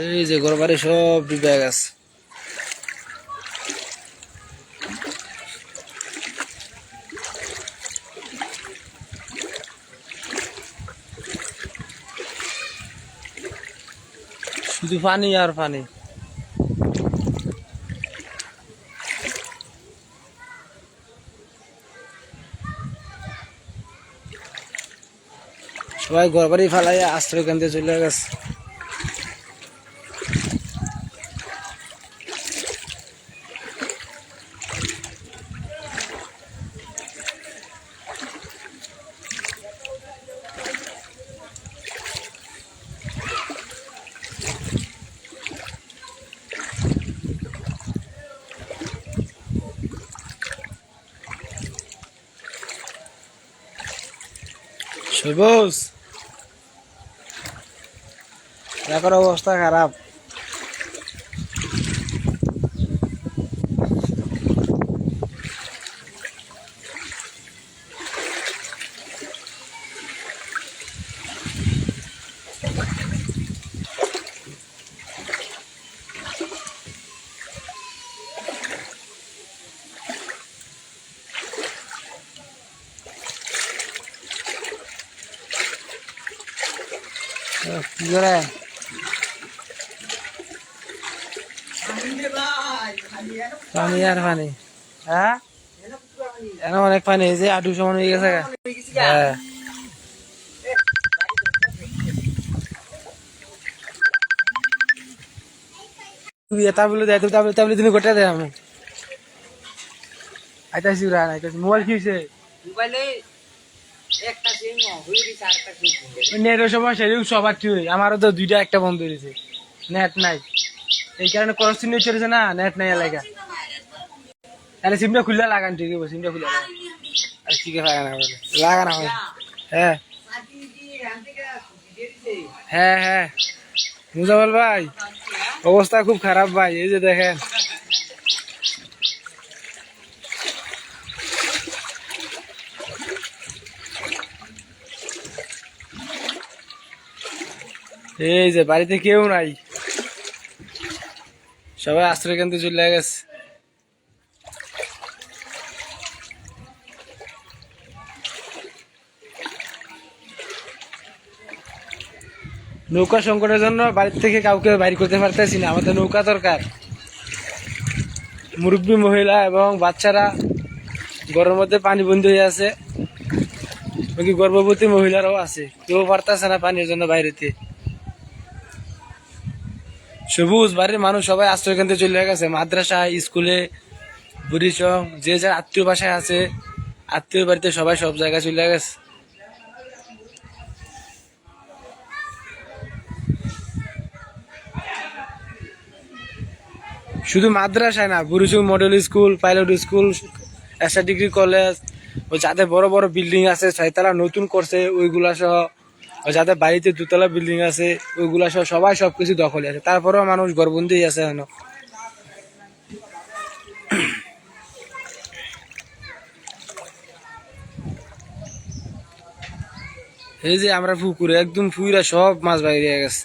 এই যে ঘর বাড়ি সব ডুবে গেছে শুধু পানি আর পানি। সবাই ঘর বাড়ি ফেলাই আশ্রয় কেন্দ্রে চলে গেছে। সবুজ এখন অবস্থা খারাপ। কি করে পানি আর পানি। হ্যাঁ? এখানে অনেক পানি হয়েছে আটু সমান হয়ে গেছে। হ্যাঁ। এটা দেয় তাবলে তাবলে তুমি গোটা আমি। আইতাছি আইতাছি। মোবাইল কি হয়েছে মোবাইলে কি আমারও তো দুইটা একটা বন্ধ হয়েছে নেট নাই। এই কারণে খরচ চিহ্ন চলেছে না নেট নাই এলাকা। তাহলে সিমটা খুললে লাগান ঠিক আছে সিমটা খুলে লাগান। আর আছে লাগানো হ্যাঁ। হ্যাঁ হ্যাঁ। মুজাফল ভাই, অবস্থা খুব খারাপ ভাই, এই যে দেখেন। এই যে বাড়িতে কেউ নাই। সবাই আশ্রয় কেন্দ্রে চলে গেছে। নৌকা সংকটের জন্য বাড়ির থেকে কাউকে বাইর করতে পারতেছি না। আমাদের নৌকা দরকার। মুরব্বী মহিলা এবং বাচ্চারা ঘরের মধ্যে পানি বন্ধ হয়ে আছে। গর্ভবতী মহিলারাও আছে। কেউ পারতেছে না পানির জন্য বাইরেতে। সবুজ বাড়ির মানুষ সবাই আশ্রয় কেন্দ্রে চলে গেছে। মাদ্রাসা স্কুলে, বুড়িচং, যে যার আত্মীয় বাসায় আছে, আত্মীয় বাড়িতে সবাই সব জায়গায় চলে গেছে। শুধু মাদ্রাসায় না, Burichang model school pilot school এসআ degree college ও যাদের বড় বড় বিল্ডিং আছে, ছয়তলা নতুন করছে, ওইগুলা সহ যাদের বাড়িতে দুতলা বিল্ডিং আছে, ওইগুলা সব, সবাই সব কিছু দখলে আছে। তারপরেও মানুষ গর্বন্দী আছে কেন এই যে আমরা পুকুরে একদম ফুইরা সব মাছ বাইরে গেছে।